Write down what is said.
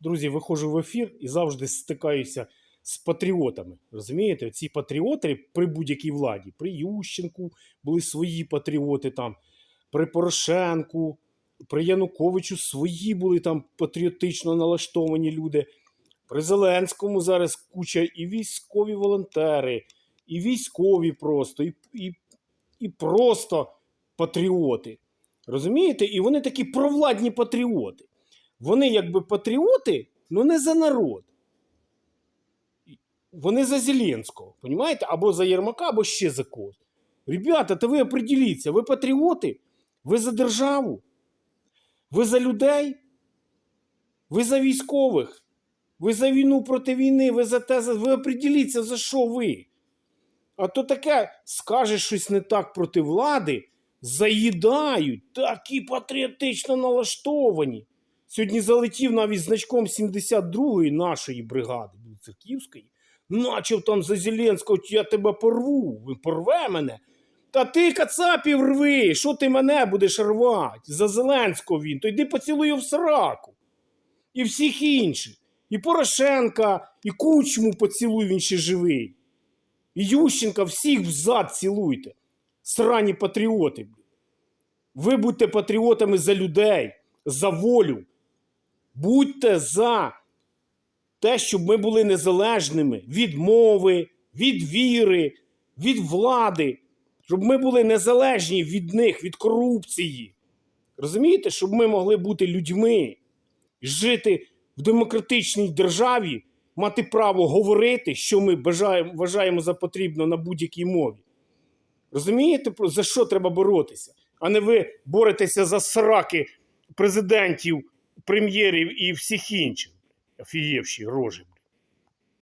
друзі, виходжу в ефір і завжди стикаюся з патріотами. Розумієте? Ці патріоти при будь-якій владі, при Ющенку були свої патріоти там, при Порошенку, при Януковичу свої були там патріотично налаштовані люди. При Зеленському зараз куча і військові волонтери, і військові просто, і, і, і просто патріоти. Розумієте? І вони такі провладні патріоти. Вони якби патріоти, але не за народ. Вони за Зеленського, понімаєте? Або за Єрмака, або ще за когось. Ребята, то ви определіться, ви патріоти? Ви за державу? Ви за людей? Ви за військових? Ви за війну проти війни, ви за те, ви определіться, за що ви. А то таке скажеш щось не так проти влади, заїдають, такі патріотично налаштовані. Сьогодні залетів навіть значком 72-ї нашої бригади Білоцерківської, начав там за Зеленського, я тебе порву, порве мене. Та ти кацапів рви, що ти мене будеш рвати? За Зеленського він, то йди поцілуй в сраку. І всіх інших. І Порошенка, і Кучму поцілуй, він ще живий. І Ющенка всіх взад цілуйте. Срані патріоти. Ви будьте патріотами за людей, за волю. Будьте за те, щоб ми були незалежними від мови, від віри, від влади, щоб ми були незалежні від них, від корупції. Розумієте, щоб ми могли бути людьми, жити в демократичній державі, мати право говорити, що ми бажаємо, вважаємо за потрібно на будь-якій мові. Розумієте, за що треба боротися? А не ви боретеся за сраки президентів, прем'єрів і всіх інших. Офігівші рожі.